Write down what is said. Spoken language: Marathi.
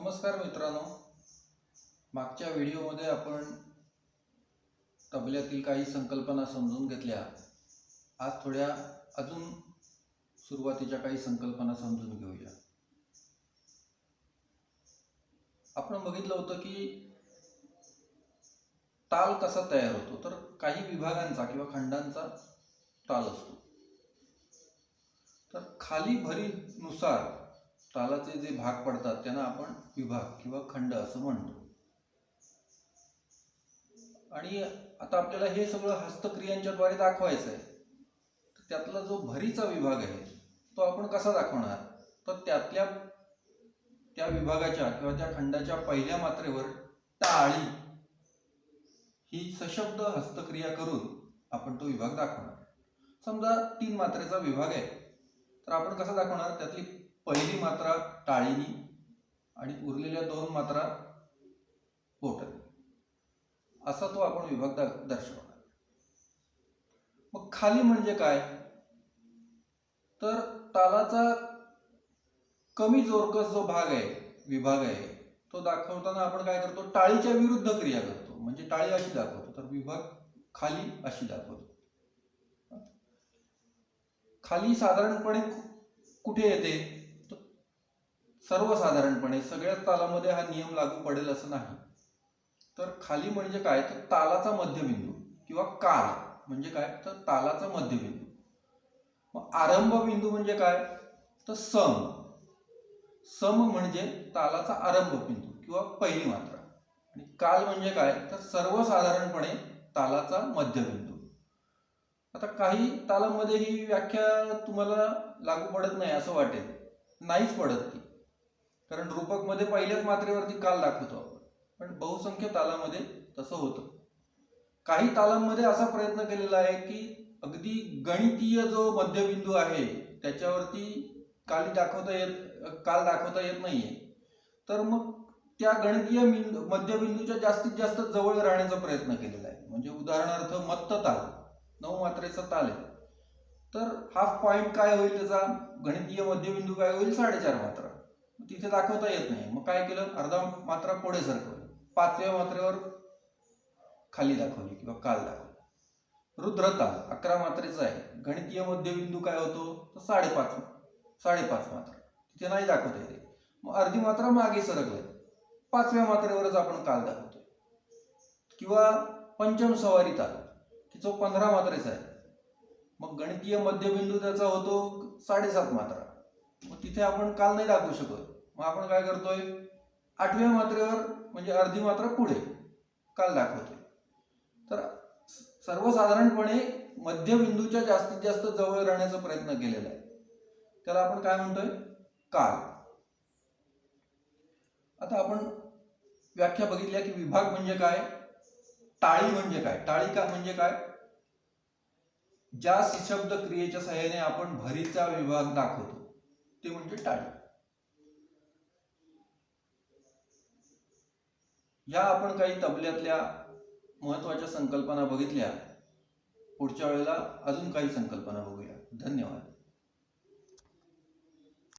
नमस्कार मित्रांनो. मागच्या व्हिडिओमध्ये आपण तबल्यातील काही संकल्पना समजून घेतल्या. आज थोड्या अजून सुरुवातीच्या काही संकल्पना समजून घेऊया. आपण बघितलं होतं की ताल कसा तयार होतो? तर काही विभागांचा किंवा खंडांचा ताल असतो. तर खाली भरीनुसार तालाचे जे भाग पडतात त्यांना आपण विभाग किंवा खंड असं म्हणतो. आणि आता आपल्याला हे सगळं हस्तक्रियांच्या द्वारे दाखवायचं आहे त्यातला जो भरीचा विभाग आहे तो आपण कसा दाखवणार? तर त्यातल्या त्या विभागाच्या किंवा त्या खंडाच्या पहिल्या मात्रेवर टाळी ही सशब्द हस्तक्रिया करून आपण तो विभाग दाखवणार. समजा तीन मात्रेचा विभाग आहे. तर आपण कसा दाखवणार? त्यातली पहिली मात्रा टाळीनी आणि उरलेल्या दोन मात्रा बोटाने असा तो आपण विभाग दर्शवणार. मग खाली म्हणजे काय? तर तालाचा कमी जोरकस जो भाग आहे विभाग आहे तो दाखवताना आपण काय करतो? टाळीच्या विरुद्ध क्रिया करतो. म्हणजे टाळी अशी दाखवतो तर विभाग खाली अशी दाखवतो. खाली साधारणपणे कुठे येते? सर्वसाधारणपणे सगळ्याच तालामध्ये हा नियम लागू पडेल असं नाही. तर खाली म्हणजे काय? तर तालाचा मध्यबिंदू किंवा काल म्हणजे काय? तर तालाचा मध्यबिंदू. मग आरंभ बिंदू म्हणजे काय? तर सम. सम म्हणजे तालाचा आरंभ बिंदू किंवा पहिली मात्रा. आणि काल म्हणजे काय? तर सर्वसाधारणपणे तालाचा मध्यबिंदू. आता काही तालामध्ये ही व्याख्या तुम्हाला लागू पडत नाही असं वाटेल. नाहीच पडत ती. कारण रूपकमध्ये पहिल्याच मात्रेवरती काल दाखवतो आपण. पण बहुसंख्य तालामध्ये तसं होतं. काही तालांमध्ये असा प्रयत्न केलेला आहे की अगदी गणितीय जो मध्यबिंदू आहे त्याच्यावरती काली दाखवता येत काल दाखवता येत नाहीये. तर मग त्या गणितीय बिंदू मध्यबिंदूच्या जास्तीत जास्त जवळ राहण्याचा प्रयत्न केलेला आहे. म्हणजे उदाहरणार्थ मत्त ताल नऊ मात्रेचा ताल आहे. तर हाफ पॉईंट काय होईल त्याचा? गणितीय मध्यबिंदू काय होईल? साडेचार मात्रा. तिथे दाखवता येत नाही. मग काय केलं? अर्धा मात्रा पुढे सरकवली. पाचव्या मात्रेवर खाली दाखवली किंवा काल दाखवली. रुद्रता अकरा मात्रेचा आहे. गणितीय मध्यबिंदू काय होतो? तर साडेपाच साडेपाच मात्रा. तिथे नाही दाखवता येते मग अर्धी मात्रा मागे सरकलं. पाचव्या मात्रेवरच आपण काल दाखवतो किंवा पंचम सवारी ताल. की जो पंधरा मात्रेचा आहे. मग गणितीय मध्यबिंदू त्याचा होतो साडेसात मात्रा. मग तिथे आपण काल नाही दाखवू शकत. मग आपण काय करतोय? आठव्या मात्रेवर म्हणजे अर्धी मात्रा पुढे काल दाखवतोय. तर सर्वसाधारणपणे मध्यबिंदूच्या जास्तीत जास्त जवळ राहण्याचा प्रयत्न केलेला आहे. त्याला आपण काय म्हणतोय? काल आता आपण व्याख्या बघितल्या की विभाग म्हणजे काय? टाळी म्हणजे काय? टाळी का म्हणजे काय? ज्या सिशब्द क्रियेच्या सहाय्याने आपण भरीचा विभाग दाखवतो ते म्हणजे टाळी. या आपण काही तबल्यातल्या महत्त्वाच्या संकल्पना बघितल्या. पुढच्या वेळेला अजून काही संकल्पना बघूया. धन्यवाद.